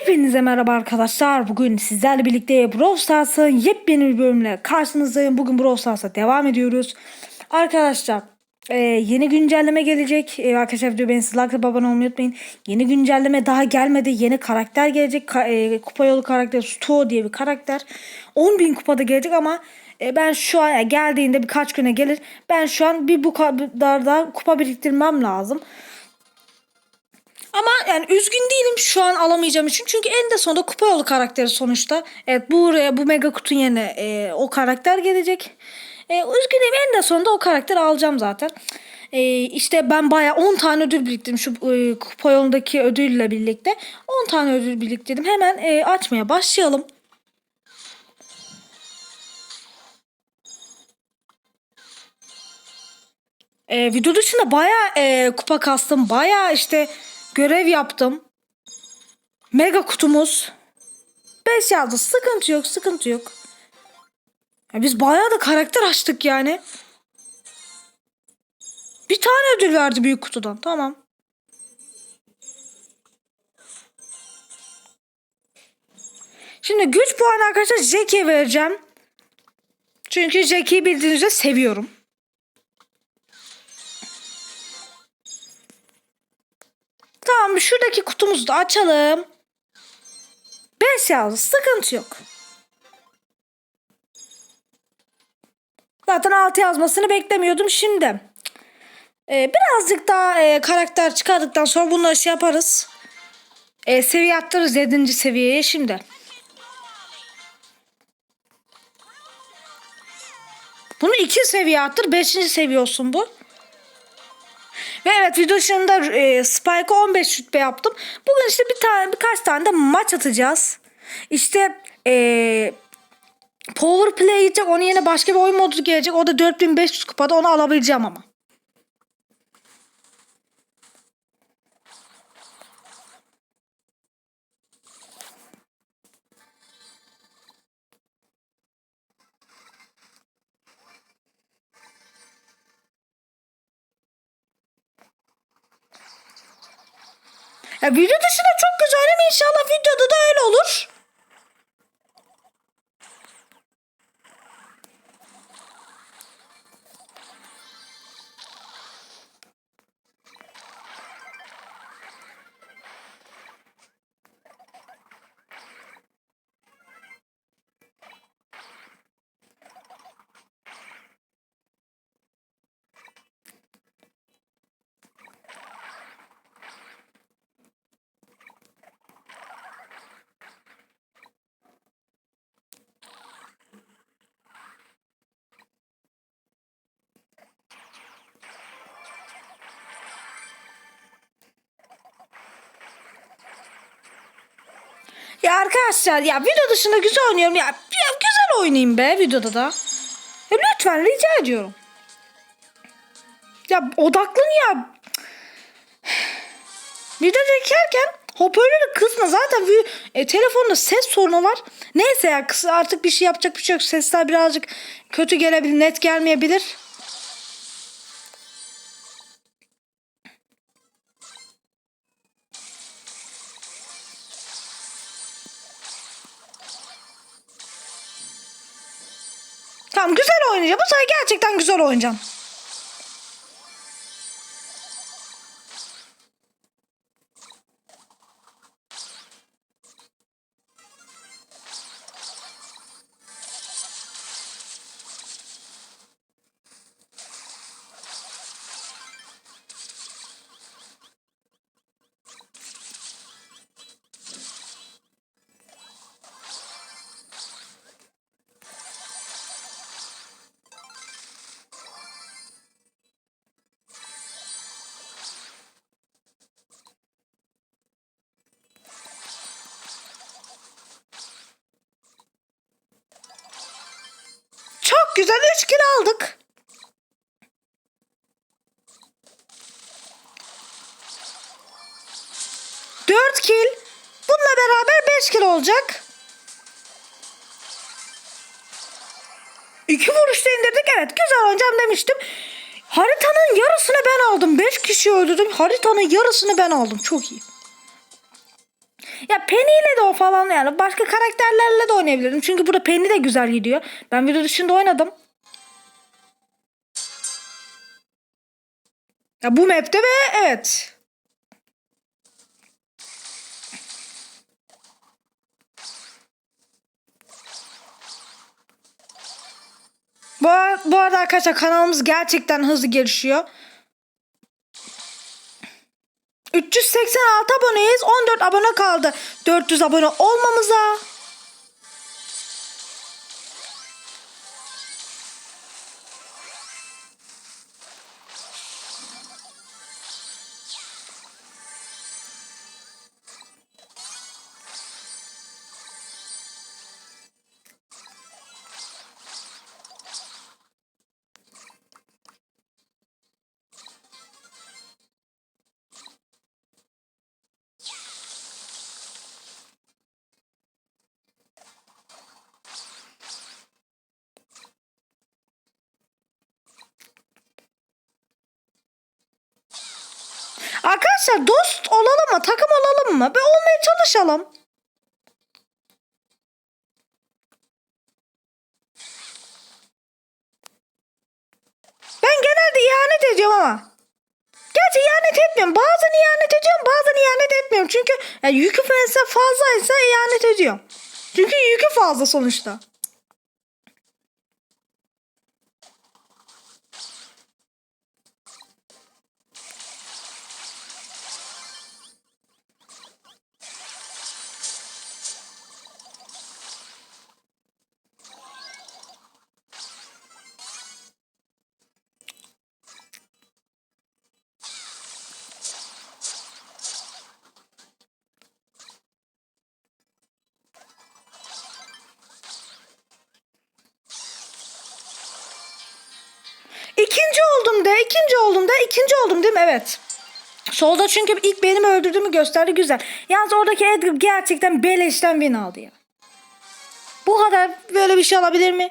Hepinize merhaba arkadaşlar. Bugün sizlerle birlikte Brawl Stars'ın yepyeni bir bölümle karşınızdayım. Bugün Brawl Stars'a devam ediyoruz. Arkadaşlar e, yeni güncelleme gelecek. E, arkadaşlar video beğeni like abone olmayı unutmayın. Yeni güncelleme daha gelmedi. Yeni karakter gelecek. Ka- e, kupa yolu karakteri Sto diye bir karakter. 10.000 kupada gelecek ama e, ben şu an geldiğinde birkaç güne gelir. Ben şu an bir bu kadar da kupa biriktirmem lazım. Ama yani üzgün değilim şu an alamayacağım için. Çünkü en de sonunda kupa yolu karakteri sonuçta. Evet buraya bu mega kutu yerine e, o karakter gelecek. E, üzgünüm en de sonunda o karakteri alacağım zaten. E, işte ben bayağı 10 tane ödül biriktirdim şu e, kupa yolundaki ödülle birlikte. 10 tane ödül biriktirdim. Hemen e, açmaya başlayalım. E, video dışında bayağı e, kupa kastım. Bayağı işte görev yaptım. Mega kutumuz. 5 yazdı. Sıkıntı yok, sıkıntı yok. Ya biz bayağı da karakter açtık yani. Bir tane ödül verdi büyük kutudan. Tamam. Şimdi güç puanı arkadaşlar Jack'e vereceğim. Çünkü Jack'i bildiğiniz üzere seviyorum. Kutumuzu da açalım. 5 yazdı. Sıkıntı yok. Zaten 6 yazmasını beklemiyordum şimdi. Ee, birazcık daha e, karakter çıkardıktan sonra bunları şey yaparız. E, seviye attırırız 7. seviyeye şimdi. Bunu 2 seviye attır. 5. seviye olsun bu. Ve evet video dışında e, Spike'a 15 rütbe yaptım. Bugün işte bir tane birkaç tane de maç atacağız. İşte e, Power Play gidecek. Onun yerine başka bir oyun modu gelecek. O da 4500 kupada onu alabileceğim ama. Ya video dışında çok güzel ama inşallah videoda da öyle olur. Ya arkadaşlar ya video dışında güzel oynuyorum ya. ya güzel oynayayım be videoda da. Ya lütfen rica ediyorum. Ya odaklan ya. Video çekerken hoparlörü kısma zaten e, telefonda ses sorunu var. Neyse ya kısa artık bir şey yapacak bir şey yok. Sesler birazcık kötü gelebilir, net gelmeyebilir. Tamam güzel oynayacağım. Bu sefer gerçekten güzel oynayacağım. Güzel 3 kill aldık. Dört kill. Bununla beraber 5 kill olacak. İki vuruşta indirdik. Evet güzel oynayacağım demiştim. Haritanın yarısını ben aldım. 5 kişi öldürdüm. Haritanın yarısını ben aldım. Çok iyi. Ya Penny ile de o falan yani başka karakterlerle de oynayabilirim. Çünkü burada Penny de güzel gidiyor. Ben video dışında oynadım. Ya bu map'te ve evet. Bu, bu arada arkadaşlar kanalımız gerçekten hızlı gelişiyor. 386 aboneyiz. 14 abone kaldı. 400 abone olmamıza. Arkadaşlar dost olalım mı? Takım olalım mı? Bir olmaya çalışalım. Ben genelde ihanet ediyorum ama. Gerçi ihanet etmiyorum. Bazen ihanet ediyorum, bazen ihanet etmiyorum. Çünkü yani yükü mesela fazlaysa ihanet ediyorum. Çünkü yükü fazla sonuçta. İkinci oldum da, ikinci oldum değil mi? Evet. Solda çünkü ilk benim öldürdüğümü gösterdi güzel. Yalnız oradaki Edgar gerçekten beleşten win aldı ya. Bu kadar böyle bir şey olabilir mi?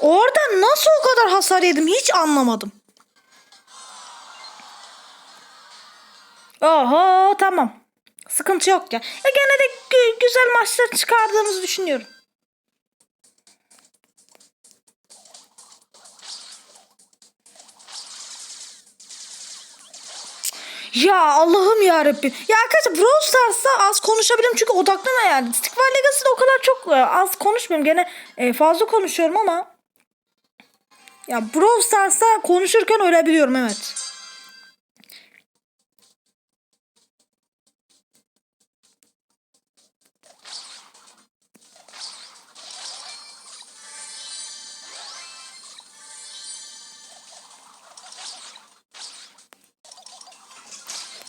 Orada nasıl o kadar hasar yedim hiç anlamadım. Oho tamam. Sıkıntı yok ya. Ya gene de gü- güzel maçlar çıkardığımızı düşünüyorum. Ya Allah'ım ya Rabbim. Ya arkadaşlar Brawl Stars'ta az konuşabilirim çünkü odaklama yani. Stick Var Legacy'de o kadar çok e, az konuşmuyorum. Gene e, fazla konuşuyorum ama ya Brawl Stars'ta konuşurken ölebiliyorum evet.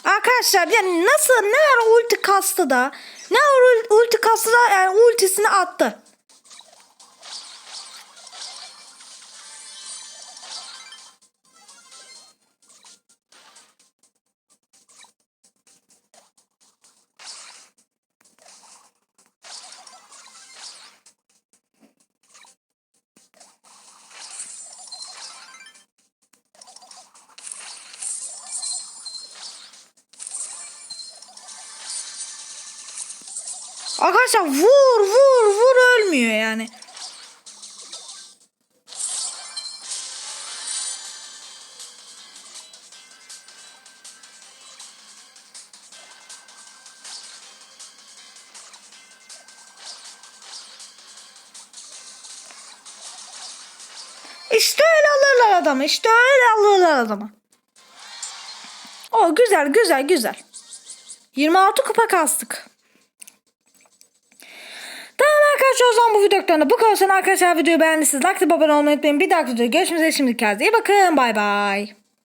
Arkadaşlar yani nasıl ne ara ulti kastı da ne ul- ulti kastı da yani ultisini attı. Arkadaşlar vur vur vur ölmüyor yani. İşte öyle alırlar adamı. İşte öyle alırlar adamı. O güzel güzel güzel. 26 kupa kastık. Arkadaşlar o zaman bu videodan bu kadar. Arkadaşlar videoyu beğendiyseniz like abone olmayı unutmayın. Bir dahaki videoda görüşmek üzere. Şimdi kendinize iyi bakın. Bay bay.